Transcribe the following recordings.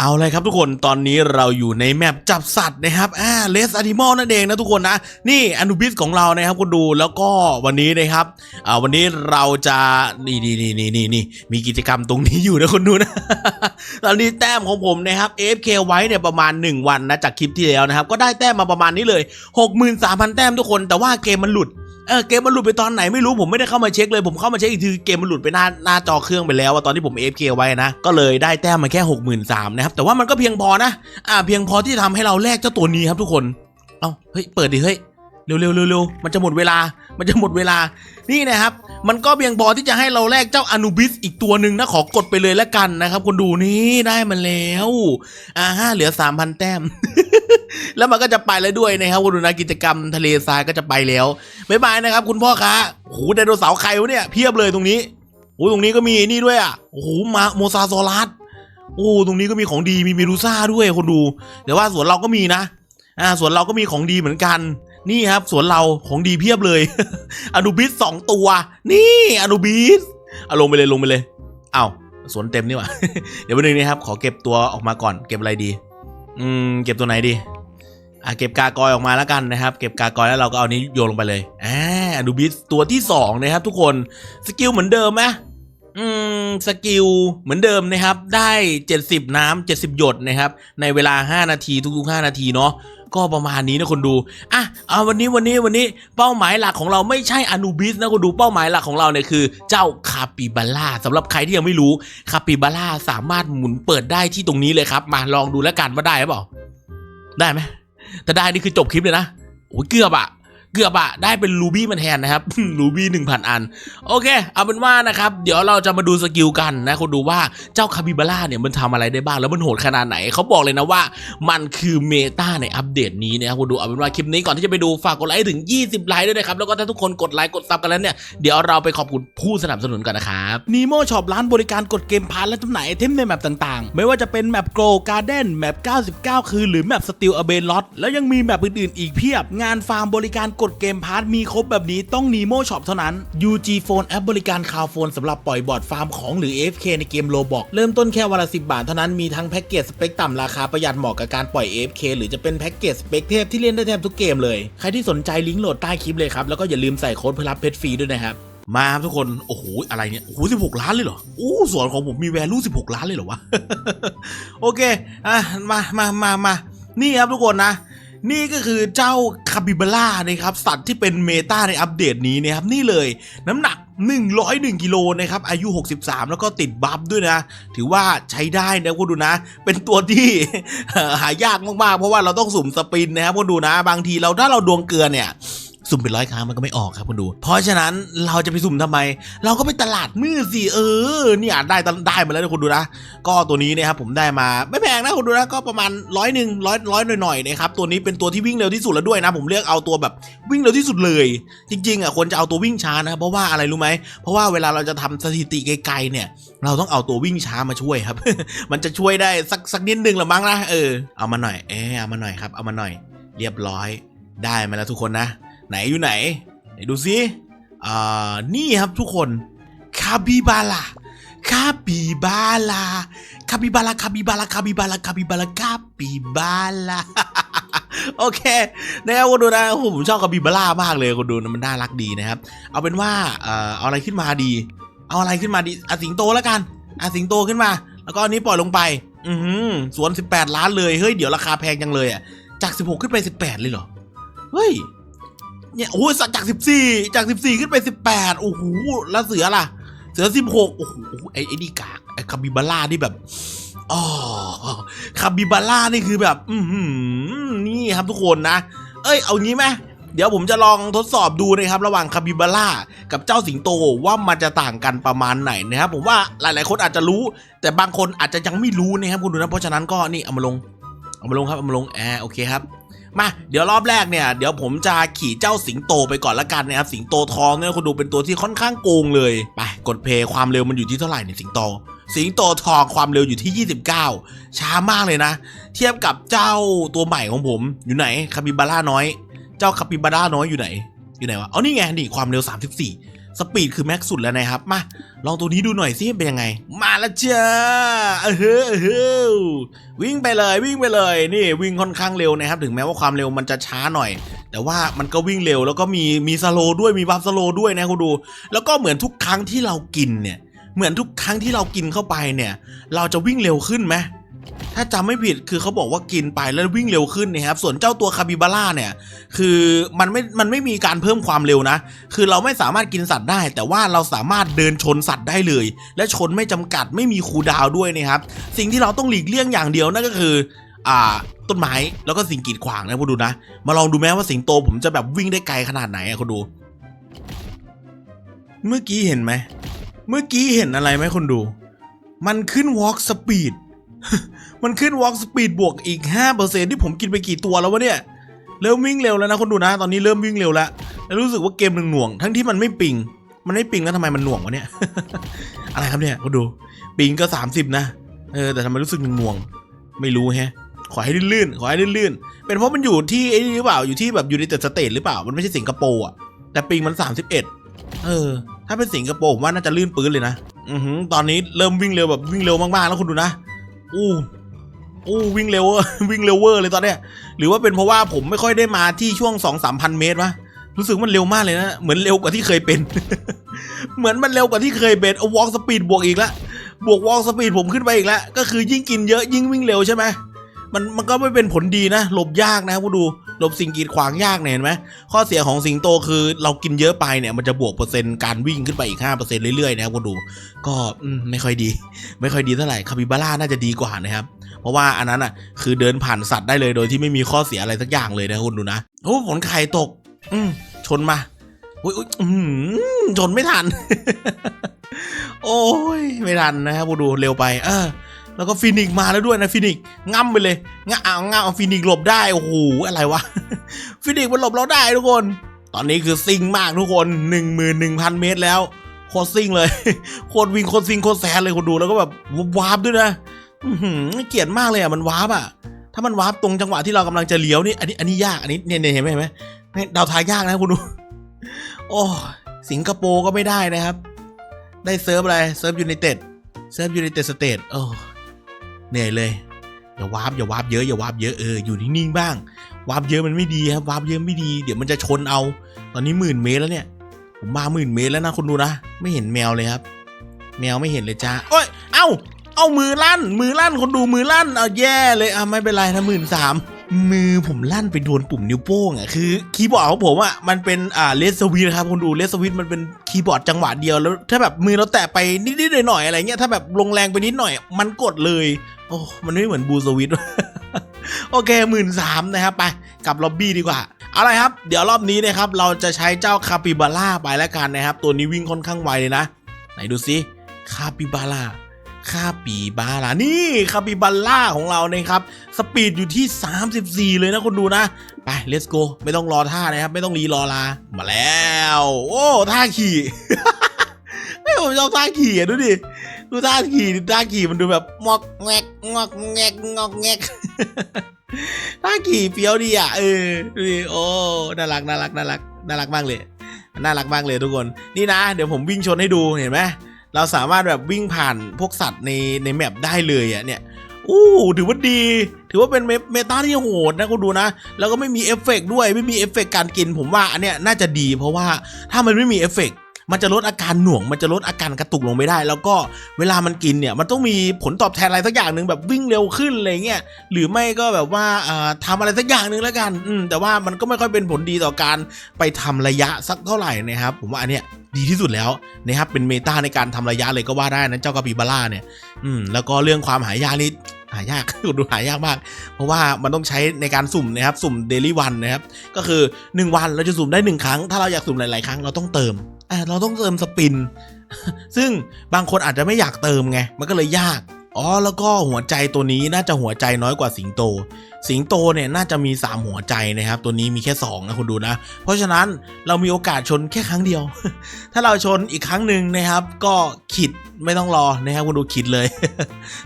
เอาเลยครับทุกคนตอนนี้เราอยู่ในแมปจับสัตว์นะครับอ่าเลสอนิมอลนั่นเองนะทุกคนนะ นี่อนุบิสของเรานะครับคุณดูแล้วก็วันนี้นะครับอ่าวันนี้เราจะนี่นี่นี่นี่นี่นี่มีกิจกรรมตรงนี้อยู่นะคุณดูนะตอนนี้แต้มของผมนะครับ AFK ไว้เนี่ยประมาณ 1 วันนะจากคลิปที่แล้วนะครับ ก็ได้แต้มมาประมาณนี้เลย 63,000 แต้มทุกคนแต่ว่าเกมมันหลุด เออเกมมันหลุดไปตอนไหนไม่รู้ผมไม่ได้เข้ามาเช็คเลยผมเข้ามาเช็คอีกทีเกมมันหลุดไปหน้าหน้าจอเครื่องไปแล้วอะตอนที่ผม AFK ไว้นะก็เลยได้แต้มมาแค่63,000นะครับแต่ว่ามันก็เพียงพอนะอ่าเพียงพอที่จะทำให้เราแลกเจ้าตัวนี้ครับทุกคนเอ้าเฮ้ยเปิดดิเฮ้ยเร็วเร็วเร็วเร็วมันจะหมดเวลา มันจะหมดเวลา นี่นะครับ มันก็เพียงพอที่จะให้เราแลกเจ้าอนุบิสอีกตัวหนึ่งนะ ขอกดไปเลยแล้วกันนะครับคุณดูนี่ได้มันแล้ว อ่าฮะเหลือ3,000แต้ม แล้วมันก็จะไปแล้วด้วยนะครับคุณดูนะกิจกรรมทะเลทรายก็จะไปแล้วบ๊ายบายนะครับ คุณพ่อค้าโอ้โหไดโนเสาร์ใครวะเนี่ยเพียบเลยตรงนี้โอ้ตรงนี้ก็มีนี่ด้วยอะโอ้โหมาโมซาซอรัสโอ้ตรงนี้ก็มีของดีมีเมดูซ่าด้วยคนดูแต่ว่าสวนเราก็มีนะอ่าสวนเราก็มีของดีเหมือนกันนี่ครับสวนเราของดีเพียบเลยอนุบิสสองตัว นี่อนุบิสเอาลงไปเลยลงไปเลยเอาวสวนเต็มนี่หว่า เดี๋ยววันนึงนะครับ ขอเก็บตัวออกมาก่อน เก็บอะไรดี อืม เก็บตัวไหนดี อะเก็บกากอยออกมาแล้วกันนะครับ เก็บกากอยแล้วเราก็เอานี้โยนลงไปเลยอ่าอนุบิสตัวที่สองนะครับ ทุกคนสกิลเหมือนเดิมไหมอืมสกิลเหมือนเดิมนะครับ ได้ 70 น้ำ70 หยดนะครับ ในเวลา 5 นาทีทุกๆ 5 นาทีเนาะก็ประมาณนี้นะคนดูอะเอาวันนี้วันนี้วันนี้เป้าหมายหลักของเราไม่ใช่อนูบิสนะคนดูเป้าหมายหลักของเราเนี่ยคือ เจ้าคาปิบาร่าสำหรับใครที่ยังไม่รู้คาปิบาร่าสามารถหมุนเปิดได้ที่ตรงนี้เลยครับ มาลองดูแล้วกันว่าได้หรือเปล่าได้ไหม ถ้าได้นี่คือจบคลิปเลยนะโอ้ยเกือบอะ เกือบอะได้เป็นรูบี้มาแทนนะครับรูบี้หนึ่งพันอัน โอเค เอาเป็นว่านะครับ เดี๋ยวเราจะมาดูสกิลกันนะคุณดูว่าเจ้าคาบิบาร่าเนี่ยมันทำอะไรได้บ้างแล้วมันโหดขนาดไหนเขาบอกเลยนะว่า มันคือเมตาในอัปเดตนี้นะครับคุณดูเอาเป็นว่าคลิปนี้ก่อนที่จะไปดูฝากกดไลค์ถึง 20 ไลค์ด้วยนะครับแล้วก็ถ้าทุกคนกดไลค์กดซับกันแล้วเนี่ยเดี๋ยวเราไปขอบคุณผู้สนับสนุนกันนะครับนีโมช็อปร้านบริการกดเกมพาร์ทและจำหน่ายไอเทมในแมปต่างๆ ไม่ว่าจะเป็นแมปโกลการ์เด้นแมป99 คืนหรือแมปสติลอเบนลอตแล้วยังมีแมปอื่นๆอีกเพียบงานฟาร์มบริการกดเกมพาร์ทมีครบแบบนี้ต้อง Nemo Shop เท่านั้น UG Phone แอปบริการคาวโฟนสำหรับปล่อยบอร์ดฟาร์มของหรือ AFK ในเกมโลบอกเริ่มต้นแค่วันละ10 บาทเท่านั้นมีทั้งแพ็กเกจสเปคต่ำราคาประหยัดเหมาะกับการปล่อย AFK หรือจะเป็นแพ็กเกจสเปคเทพที่เล่นได้แทบทุกเกมเลย ใครที่สนใจลิงก์โหลดใต้คลิปเลยครับแล้วก็อย่าลืมใส่โค้ดเพื่อรับเพชรฟรีด้วยนะครับมาครับทุกคน โอ้โห อะไรเนี่ย โอ้โหสิบหกล้านเลยเหรอ โอ้สวนของผมมีแวลูสิบหกล้านเลยเหรอวะ โอเค อะ มามามามานี่ครับทุกคนนะ นี่ก็คือเจ้าคาบิบาร่านะครับสัตว์ที่เป็นเมตาในอัปเดตนี้นะครับนี่เลยน้ำหนัก 101กิโลนะครับอายุ 63 แล้วก็ติดบัฟด้วยนะ ถือว่าใช้ได้นะคุณดูนะ เป็นตัวที่ หายากมากๆ เพราะว่าเราต้องสุ่มสปินนะครับคุณดูนะ บางทีเราถ้าเราดวงเกลือเนี่ย สุ่มเป็นร้อยครั้งมันก็ไม่ออกครับคุณดู เพราะฉะนั้นเราจะไปสุ่มทำไม เราก็ไปตลาดมืดสิเออเนี่ยได้ได้มาแล้วนะคุณดูนะ ก็ตัวนี้นะครับผมได้มาไม่แพงนะคุณดูนะก็ประมาณร้อยหนึ่งร้อยร้อยหน่อยๆนะครับตัวนี้เป็นตัวที่วิ่งเร็วที่สุดแล้วด้วยนะ ผมเลือกเอาตัวแบบวิ่งเร็วที่สุดเลย จริงๆอะควรจะเอาตัววิ่งช้านะครับเพราะว่าอะไรรู้ไหมเพราะว่าเวลาเราจะทำสถิติไกลๆเนี่ย เราต้องเอาตัววิ่งช้ามาช่วยครับ มันจะช่วยได้สักสักนิดนึงละมั้งนะเออเอามาหน่อยเออเอามาหน่อยครับเอามาหน่อย เรียบร้อยได้มาแล้วทุกคนนะ ไหนอยู่ไหนไหนดูซิอ่านี่ครับทุกคนคาบิบาลาคาบิบาลาคาบิบาลาคาบิบาลาคาบิบาลาคาบิบาลาคาบิบาลาโอเคนะครับคุณดูนะผมชอบคาบิบาร่ามากเลยคุณดูนะมันน่ารักดีนะครับ เอาเป็นว่าเอ่อเอาอะไรขึ้นมาดี เอาอะไรขึ้นมาดีอะสิงโตแล้วกันอะสิงโตขึ้นมา แล้วก็อันนี้ปล่อยลงไป อือหือสวน 18 ล้านเลยเฮ้ยเดี๋ยวราคาแพงจังเลยอะจาก 16 ขึ้นไป 18 เลยเหรอเฮ้ย เนี่ยโอ้ยจากสิบสี่จากสิบสี่ขึ้นไปสิบแปดโอ้โหแล้วเสือล่ะ เสือสิบหกโอ้โหไอ้ไอ้นี่กากไอ้คาบิบาร่านี่แบบอ๋อคาบิบาร่านี่คือแบบ อือหือนี่ครับทุกคนนะ เอ้ย เอางี้ไหมเดี๋ยวผมจะลองทดสอบดูนะครับ ระหว่างคาบิบาร่ากับเจ้าสิงโตว่ามันจะต่างกันประมาณไหนนะครับผมว่าหลาย ๆ คนอาจจะรู้ แต่บางคนอาจจะยังไม่รู้นะครับคุณดูนะเพราะฉะนั้นก็นี่เอามาลงเอามาลงครับเอามาลงแอร์โอเคครับ มาเดี๋ยวรอบแรกเนี่ยเดี๋ยวผมจะขี่เจ้าสิงโตไปก่อนละกันนะครับสิงโตทองเนี่ยคุณดูเป็นตัวที่ค่อนข้างโกงเลยไปกดเพลย์ความเร็วมันอยู่ที่เท่าไหร่เนี่ยสิงโต สิงโตทองความเร็วอยู่ที่ 29 ช้ามากเลยนะ เทียบกับเจ้าตัวใหม่ของผมอยู่ไหนคาปิบาร่าน้อย เจ้าคาปิบาร่าน้อยอยู่ไหนอยู่ไหนวะเอานี่ไงนี่ความเร็ว 34 สปีดคือแม็กสุดแล้วนะครับ มา ลองตัวนี้ดูหน่อยสิเป็นยังไง มาแล้วจ้าเออเฮ้อเออเฮ้อวิ่งไปเลยวิ่งไปเลยนี่วิ่งค่อนข้างเร็วนะครับ ถึงแม้ว่าความเร็วมันจะช้าหน่อย แต่ว่ามันก็วิ่งเร็วแล้วก็มีมีสโลด้วยมีบัฟสโลด้วยนะคุณดู แล้วก็เหมือนทุกครั้งที่เรากินเนี่ย เหมือนทุกครั้งที่เรากินเข้าไปเนี่ย เราจะวิ่งเร็วขึ้นไหม ถ้าจำไม่ผิดคือเขาบอกว่ากินไปแล้ววิ่งเร็วขึ้นนะครับ ส่วนเจ้าตัวคาบิบาร่าเนี่ยคือมันไม่มันไม่มีการเพิ่มความเร็วนะ คือเราไม่สามารถกินสัตว์ได้ แต่ว่าเราสามารถเดินชนสัตว์ได้เลย และชนไม่จำกัดไม่มีคูดาวด้วยนะครับ สิ่งที่เราต้องหลีกเลี่ยงอย่างเดียวนั่นก็คืออ่าต้นไม้แล้วก็สิ่งกีดขวางนะคุณดูนะ มาลองดูแม้ว่าสิงโตผมจะแบบวิ่งได้ไกลขนาดไหนอะคุณดู เมื่อกี้เห็นไหมเมื่อกี้เห็นอะไรไหมคุณดู มันขึ้น walk speed มันขึ้น walk speed บวกอีก 5%ที่ผมกินไปกี่ตัวแล้ววะเนี่ย เริ่มวิ่งเร็วแล้วนะคนดูนะ ตอนนี้เริ่มวิ่งเร็วแล้ว แล้วรู้สึกว่าเกมหนึ่งหน่วง ทั้งที่มันไม่ปิง มันไม่ปิงแล้วทำไมมันหน่วงวะเนี่ย อะไรครับเนี่ยคนดู ปิงก็ 30 นะ เออ แต่ทำไมรู้สึกหน่วง ไม่รู้แฮะ ขอให้ลื่นๆ ขอให้ลื่นๆ เป็นเพราะมันอยู่ที่ไอ้นี่หรือเปล่า อยู่ที่แบบอยู่ในแต่สเตทหรือเปล่า มันไม่ใช่สิงคโปร์อะ แต่ปิงมัน 31 เออ ถ้าเป็นสิงคโปร์ผมว่าน่าจะลื่นปื้นเลยนะ อือหือตอนนี้เริ่มวิ่งเร็วแบบวิ่งเร็วมากๆ แล้วคุณดูนะ อู้อู้วิ่งเร็วเวอร์วิ่งเร็วเวอร์เลยตอนเนี้ยหรือว่าเป็นเพราะว่าผมไม่ค่อยได้มาที่ช่วงสองสามพันเมตรวะรู้สึกมันเร็วมากเลยนะเหมือนเร็วกว่าที่เคยเป็น เหมือนมันเร็วกว่าที่เคยเป็นเอาวอล์กสปีดบวกอีกละบวกวอล์กสปีดผมขึ้นไปอีกแล้วก็คือยิ่งกินเยอะยิ่งวิ่งเร็วใช่ไหมมันมันก็ไม่เป็นผลดีนะหลบยากนะครับคุณดู หลบสิ่งกีดขวางยากเนี่ยเห็นไหมข้อเสียของสิงโตคือเรากินเยอะไปเนี่ยมันจะบวกเปอร์เซ็นต์การวิ่งขึ้นไปอีก 5%เรื่อยๆนะครับคุณดู ก็ไม่ค่อยดี ไม่ค่อยดีเท่าไหร่คาปิบาร่าน่าจะดีกว่านะครับ เพราะว่าอันนั้นอะคือเดินผ่านสัตว์ได้เลยโดยที่ไม่มีข้อเสียอะไรสักอย่างเลยนะคุณดูนะโอ้ผลไข่ตก อืมชนมาอุ้ยอุ้ยชนไม่ทัน โอ้ยไม่ทันนะครับคุณดูเร็วไป เออ แล้วก็ฟินิกมาแล้วด้วยนะฟินิกง่ำไปเลยง่าเอาง่าเอาฟินิกหลบได้โอ้โหอะไรวะฟินิกมันหลบเราได้ทุกคน ตอนนี้คือซิงมากทุกคน1 1 0 0 0 เมตรแล้วโคตรซิงเลยโคตรวิ่งโคตรซิงโคตรแซนเลยคนดูแล้วก็แบบวาร์ปด้วยนะเกลียดมากเลยอะมันวาร์ปอะ ถ้ามันวาร์ปตรงจังหวะที่เรากำลังจะเลี้ยวนี่อันนี้อันนี้ยากอันนี้เนี่ยเน่เห็นไหมเห็นไหมเนี่ยเดาทายยากนะคุณดู โอ้สิงคโปร์ก็ไม่ได้นะครับ ได้เซิร์ฟอะไรเซิร์ฟยูไนเต็ดเซิร์ฟยูไนเต็ดสเตทโอ้ เหนื่อยเลยอย่าวาร์ปอย่าวาร์ปเยอะอย่าวาร์ปเยอะเอออยู่นิ่งๆบ้างวาร์ปเยอะมันไม่ดีครับวาร์ปเยอะไม่ดีเดี๋ยวมันจะชนเอา ตอนนี้หมื่นเมตรแล้วเนี่ย ผมมาหมื่นเมตรแล้วนะคุณดูนะ ไม่เห็นแมวเลยครับ แมวไม่เห็นเลยจ้าโอ้ยเอ้าเอามือลั่น มือลั่นคนดูมือลั่นเอาแย่เลยอะไม่เป็นไรนะหมื่นสามมือผมลั่นไปโดนปุ่มนิ้วโป้งอะคือคีย์บอร์ดของผมอะมันเป็นอ่าเลสสวิตครับคนดูเลสวิตมันเป็นคีย์บอร์ดจังหวะเดียวแล้วถ้าแบบมือเราแตะไปนิดๆหน่อยๆอะไรเงี้ยถ้าแบบลงแรงไปนิดหน่อย มันกดเลย โอ้มันไม่เหมือนบูสวิตโอเคหมื่นสามนะครับไปกับล็อบบี้ดีกว่าเอาละครับ เดี๋ยวรอบนี้นะครับเราจะใช้เจ้าคาปิบาร่าไปแล้วกันนะครับ ตัวนี้วิ่งค่อนข้างไวเลยนะ ไหนดูซิคาปิบาร่าคาปิบาร่านี่คาปิบาร่าของเรานะครับ สปีดอยู่ที่ 34 เลยนะคุณดูนะ ไป let's go ไม่ต้องรอท่านะครับ ไม่ต้องรีรอลา มาแล้ว โอ้ท่าขี่เฮ้ยผมชอบท่าขี่ดูดิ ดูท่าขี่ดิท่าขี่มันดูแบบงอกแงกงอกแงกงอกแงกท่าขี่เฟี้ยวดีอะเออดูดิโอ้น่ารักน่ารักน่ารักน่ารักมากเลยน่ารักมากเลยทุกคนนี่นะ เดี๋ยวผมวิ่งชนให้ดูเห็นไหมเราสามารถแบบวิ่งผ่านพวกสัตว์ในในแมปได้เลยอะเนี่ยอู้ถือว่าดี ถือว่าเป็นเมตาที่โหดนะคุณดูนะ แล้วก็ไม่มีเอฟเฟกด้วย ไม่มีเอฟเฟกการกินผมว่าอันเนี้ยน่าจะดี เพราะว่าถ้ามันไม่มีเอฟเฟก มันจะลดอาการหน่วง มันจะลดอาการกระตุกลงไม่ได้ แล้วก็เวลามันกินเนี่ยมันต้องมีผลตอบแทนอะไรสักอย่างหนึ่งแบบวิ่งเร็วขึ้นอะไรเงี้ยหรือไม่ก็แบบว่าอ่าทำอะไรสักอย่างหนึ่งแล้วกันอืมแต่ว่ามันก็ไม่ค่อยเป็นผลดีต่อการไปทำระยะสักเท่าไหร่นะครับ ผมว่าอันเนี้ยดีที่สุดแล้วนะครับเป็นเมตาในการทำระยะเลยก็ว่าได้นะเจ้ากาปิบาร่าเนี่ยอืมแล้วก็เรื่องความหายานี่ หายากดูหายากมาก เพราะว่ามันต้องใช้ในการสุ่มนะครับ สุ่มเดลี่วันนะครับ ก็คือ 1 วันเราจะสุ่มได้ 1 ครั้ง ถ้าเราอยากสุ่มหลาย ๆ ครั้งเราต้องเติมอ่าเราต้องเติมสปิน ซึ่งบางคนอาจจะไม่อยากเติมไง มันก็เลยยาก อ๋อแล้วก็หัวใจตัวนี้น่าจะหัวใจน้อยกว่าสิงโต สิงโตเนี่ยน่าจะมี 3 หัวใจนะครับ ตัวนี้มีแค่ 2 นะคุณดูนะ เพราะฉะนั้นเรามีโอกาสชนแค่ครั้งเดียว ถ้าเราชนอีกครั้งหนึ่งนะครับ ก็ขิดไม่ต้องรอนะครับคุณดูขิดเลย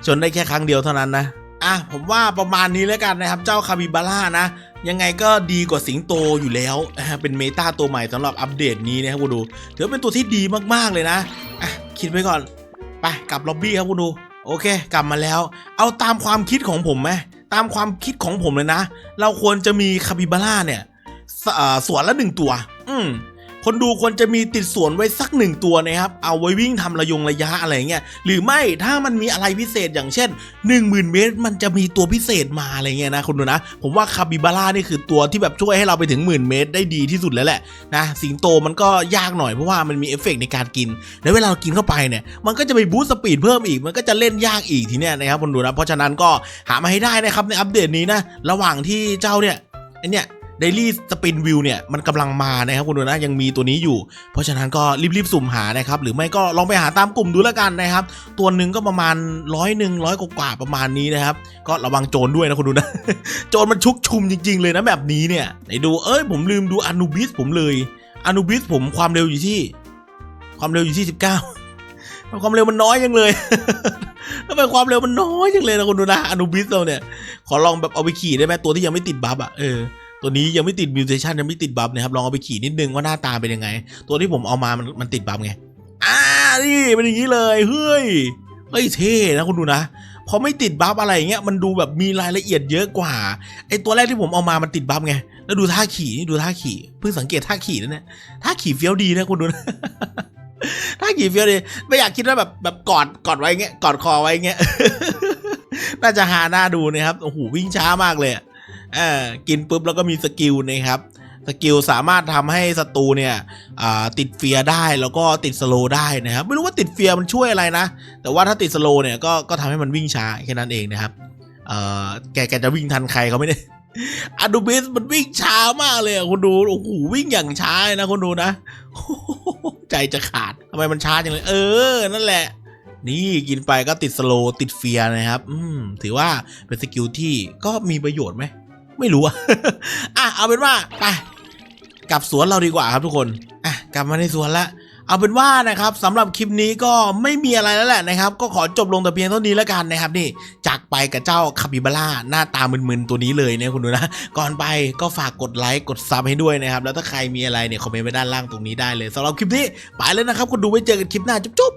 ชนได้แค่ครั้งเดียวเท่านั้นนะอะผมว่าประมาณนี้แล้วกันนะครับ เจ้าคาบิบาร่านะ ยังไงก็ดีกว่าสิงโตอยู่แล้วเป็นเมตาตัวใหม่สำหรับอัปเดตนี้นะครับคุณดูถือเป็นตัวที่ดีมากๆเลยนะอะคิดไว้ก่อนไปกลับล็อบบี้ครับคุณดู โอเค กลับมาแล้ว เอาตามความคิดของผมไหมตามความคิดของผมเลยนะ เราควรจะมีคาบิบาร่าเนี่ยสเอ่อสวนละหนึ่งตัว อืม คนดูควรจะมีติดสวนไว้สักหนึ่งตัวนะครับ เอาไว้วิ่งทำระยงระยะอะไรเงี้ย หรือไม่ถ้ามันมีอะไรพิเศษอย่างเช่น 1 0,000 เมตร มันจะมีตัวพิเศษมาอะไรเงี้ยนะคุณดูนะ ผมว่าคาบิบาร่านี่คือตัวที่แบบช่วยให้เราไปถึงหมื่นเมตรได้ดีที่สุดแล้วแหละนะสิงโตมันก็ยากหน่อยเพราะว่ามันมีเอฟเฟกต์ในการกิน แล้วเวลาเรากินเข้าไปเนี่ยมันก็จะไปบูสต์สปีดเพิ่มอีก มันก็จะเล่นยากอีกทีเนี้ยนะครับคุณดูนะ เพราะฉะนั้นก็หามาให้ได้นะครับในอัปเดตนี้นะ ระหว่างที่เจ้าเนี่ยไอเนี่ย เดลี่สปินวิวเนี่ยมันกำลังมานะครับคุณดูนะยังมีตัวนี้อยู่ เพราะฉะนั้นก็รีบๆสุ่มหานะครับ หรือไม่ก็ลองไปหาตามกลุ่มดูแล้วกันนะครับ ตัวหนึ่งก็ประมาณร้อยหนึ่งร้อยกว่าประมาณนี้นะครับ ก็ระวังโจรด้วยนะคุณดูนะ โจรมันชุกชุมจริง ๆ เลยนะแบบนี้เนี่ยไหนดูเอ้ยผมลืมดูอนูบิสผมเลยอนูบิสผมความเร็วอยู่ที่ ความเร็วอยู่ที่สิบเก้าความเร็วมันน้อยจังเลยทำไมความเร็วมันน้อยจังเลยนะคุณดูนะอนูบิสเราเนี่ย ขอลองแบบเอาไปขี่ได้ไหมตัวที่ยังไม่ติดบัฟอะเออ ตัวนี้ยังไม่ติดมิวเทชันยังไม่ติดบัฟนะครับลองเอาไปขี่นิดนึงว่าหน้าตาเป็นยังไง ตัวที่ผมเอามามันมันติดบัฟไงอ่านี่เป็นอย่างนี้เลยเฮ้ยเฮ้ยเท่นะคุณดูนะพอไม่ติดบัฟอะไรเงี้ยมันดูแบบมีรายละเอียดเยอะกว่าไอตัวแรกที่ผมเอามามันติดบัฟไงแล้วดูท่าขี่นี่ดูท่าขี่เพิ่งสังเกตท่าขี่นั่นแหละท่าขี่เฟี้ยวดีนะคุณดูนะท่าขี่เฟี้ยวดีไม่อยากคิดว่าแบบแบบกอดกอดไว้เงี้ยกอดคอไว้เงี้ยน่าจะหาหน้าดูนะครับโอ้โหวิ่งช้ามากเลย อะเออกินปุ๊บแล้วก็มีสกิลนะครับสกิลสามารถทำให้ศัตรูเนี่ยติดเฟียได้แล้วก็ติดสโลได้นะครับ ไม่รู้ว่าติดเฟียมันช่วยอะไรนะ แต่ว่าถ้าติดสโลเนี่ยก็ก็ทำให้มันวิ่งช้าแค่นั้นเองนะครับแกแกจะวิ่งทันใครเขาไม่ได้อะดูบิสมันวิ่งช้ามากเลยอะคุณดูโอ้โหวิ่งอย่างช้าเลยนะคุณดูนะ ใจจะขาดทำไมมันช้าจังเลย เออ นั่นแหละ นี่กินไปก็ติดสโลติดเฟียนะครับ อืมถือว่าเป็นสกิลที่ก็มีประโยชน์ไหม ไม่รู้อะอะเอาเป็นว่าไปกลับสวนเราดีกว่าครับทุกคนอะกลับมาในสวนละเอาเป็นว่านะครับสำหรับคลิปนี้ก็ไม่มีอะไรแล้วแหละนะครับ ก็ขอจบลงแต่เพียงเท่านี้แล้วกันนะครับ นี่จากไปกับเจ้าคาปิบาร่าหน้าตามึนๆตัวนี้เลยเนี่ยคุณดูนะก่อนไปก็ฝากกดไลค์กดซับให้ด้วยนะครับ แล้วถ้าใครมีอะไรเนี่ยคอมเมนต์ไว้ด้านล่างตรงนี้ได้เลยสำหรับคลิปนี้ไปแล้วนะครับคุณดูไว้เจอกันคลิปหน้าจุ๊บ